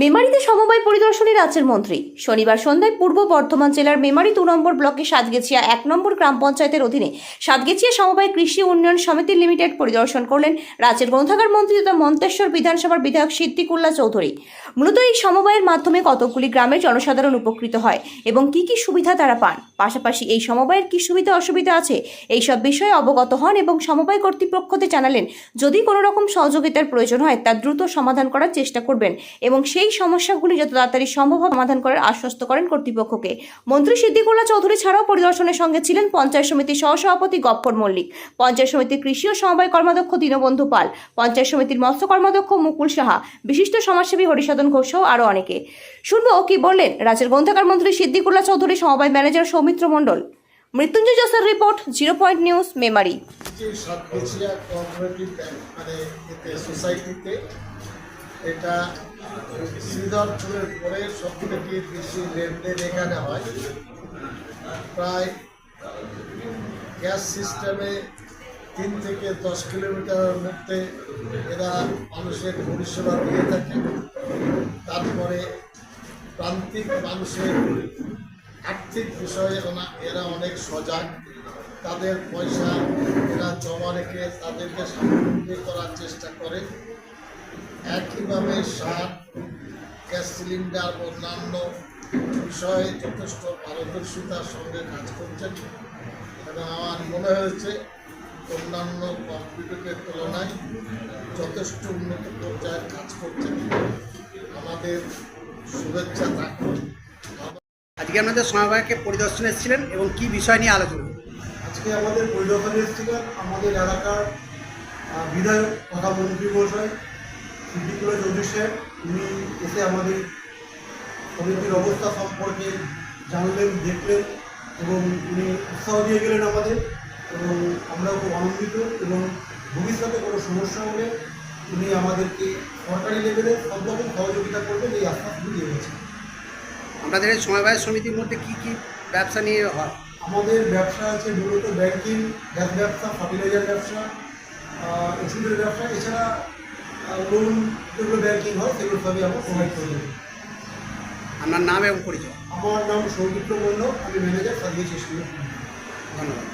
মেমারিতে সমবায় পরিদর্শনে রাজ্যের মন্ত্রী। শনিবার সন্ধ্যায় পূর্ব বর্ধমান জেলার মেমারি দু নম্বর ব্লকে সাতগেছিয়া এক নম্বর গ্রাম পঞ্চায়েতের অধীনে সাতগেছিয়া সমবায় কৃষি উন্নয়ন সমিতি লিমিটেড পরিদর্শন করলেন রাজ্যের গ্রন্থাগার মন্ত্রী তথা মন্তেশ্বর বিধানসভার বিধায়ক সিদ্দিকুল্লাহ চৌধুরী। মূলত এই সমবায়ের মাধ্যমে কতকগুলি গ্রামের জনসাধারণ উপকৃত হয় এবং কি কি সুবিধা তারা পান? পাশাপাশি এই সমবায়ের কি সুবিধা অসুবিধা আছে? এই সব বিষয়ে অবগত হন এবং সমবায় কর্তৃপক্ষতে জানালেন, যদি কোনো রকম সহযোগিতার প্রয়োজন হয়, তা দ্রুত সমাধান করার চেষ্টা করবেন এবং সেই সমস্যাগুলি যত তাড়াতাড়ি সম্ভব সমাধান করার আশ্বস্ত করেন কর্তৃপক্ষকে। মন্ত্রী সিদ্দিকুল্লাহ চৌধুরী ছাড়াও পরিদর্শনের সঙ্গে ছিলেন পঞ্চায়েত সমিতির সহসভাপতি গফ্ফর মল্লিক, পঞ্চায়েত সমিতির কৃষি ও সমবায় কর্মাধ্যক্ষ দীনবন্ধু পাল, পঞ্চায়েত সমিতির মৎস্য কর্মাধ্যক্ষ মুকুল সাহা, বিশিষ্ট সমাজসেবী হরিসাধন ঘোষ সহ আরও অনেকে। শুনব কি বললেন রাজ্যের গ্রন্থাগার মন্ত্রী সিদ্দিকুল্লাহ চৌধুরী, সমবায় manager Soumitra Mondal. Mrityunjoy জসের report, zero point news, Memari. সোসাইটিতে এটা শ্রীধরপুরের পরে সব থেকে বেশি লেনদেন এখানে হয়। প্রায় গ্যাস সিস্টেমে তিন থেকে দশ কিলোমিটারের মধ্যে এরা মানুষের পরিষেবা দিয়ে থাকে। তারপরে প্রান্তিক মানুষের আর্থিক বিষয়ে এরা অনেক সজাগ। তাদের পয়সা এরা জমা রেখে তাদেরকে স্বাবলম্বী করার চেষ্টা করে। একইভাবে সার গ্যাস সিলিন্ডার অন্যান্য বিষয়ে যথেষ্ট পারদর্শিতার সঙ্গে কাজ করছেন। এবং আমার মনে হয়েছে অন্যান্য কম্পিউটারের তুলনায় যথেষ্ট উন্নত পর্যায়ের কাজ করছেন। আমাদের শুভেচ্ছা থাকুন আজকে আপনাদের সমবায়কে পরিদর্শনে এসেছিলেন এবং কি বিষয় নিয়ে আলোচনা আজকে আমাদের পরিদর্শনে এসেছিলেন আমাদের এলাকার বিধায়ক তথা মন্ত্রী মহাশয়। সিদ্দিকুল্লাহ চৌধুরী সাহেব উনি এসে আমাদের সমিতির অবস্থা সম্পর্কে জানলেন দেখলেন এবং উনি উৎসাহ দিয়ে গেলেন আমাদের এবং আমরাও খুব আনন্দিত এবং ভবিষ্যতে কোনো সমস্যা হলে উনি আমাদেরকে সরকারি লেভেলে সব রকম সহযোগিতা করবেন এই আশ্বাসগুলি দিয়ে গেছেন আপনাদের এই সমবায় সমিতির মধ্যে কি কি ব্যবসা নিয়ে হয়? আমাদের ব্যবসা আছে মূলত ব্যাংকিং গ্যাস ব্যবসা ফার্টিলাইজার ব্যবসা ওষুধের ব্যবসা এছাড়া লোন যেগুলো ব্যাংকিং হয় সেগুলো সবই আমরা প্রোভাইড করে দেবো। আপনার নাম এবং পরিচয়? আমার নাম সৌমিত্র মণ্ডল আমি ম্যানেজার সার্ভিস স্কুল ধন্যবাদ।